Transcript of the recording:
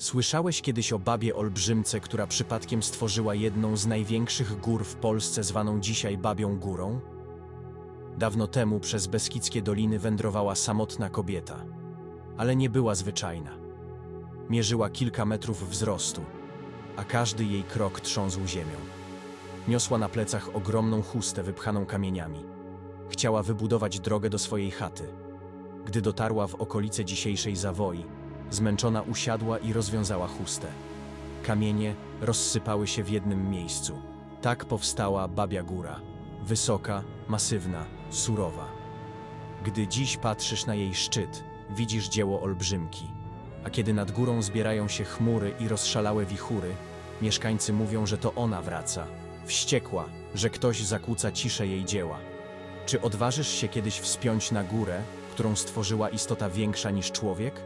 Słyszałeś kiedyś o babie olbrzymce, która przypadkiem stworzyła jedną z największych gór w Polsce, zwaną dzisiaj Babią Górą? Dawno temu przez Beskidzkie Doliny wędrowała samotna kobieta, ale nie była zwyczajna. Mierzyła kilka metrów wzrostu, a każdy jej krok trząsł ziemią. Niosła na plecach ogromną chustę wypchaną kamieniami. Chciała wybudować drogę do swojej chaty. Gdy dotarła w okolice dzisiejszej Zawoi, zmęczona usiadła i rozwiązała chustę. Kamienie rozsypały się w jednym miejscu. Tak powstała Babia Góra. Wysoka, masywna, surowa. Gdy dziś patrzysz na jej szczyt, widzisz dzieło olbrzymki. A kiedy nad górą zbierają się chmury i rozszalałe wichury, mieszkańcy mówią, że to ona wraca. Wściekła, że ktoś zakłóca ciszę jej dzieła. Czy odważysz się kiedyś wspiąć na górę, którą stworzyła istota większa niż człowiek?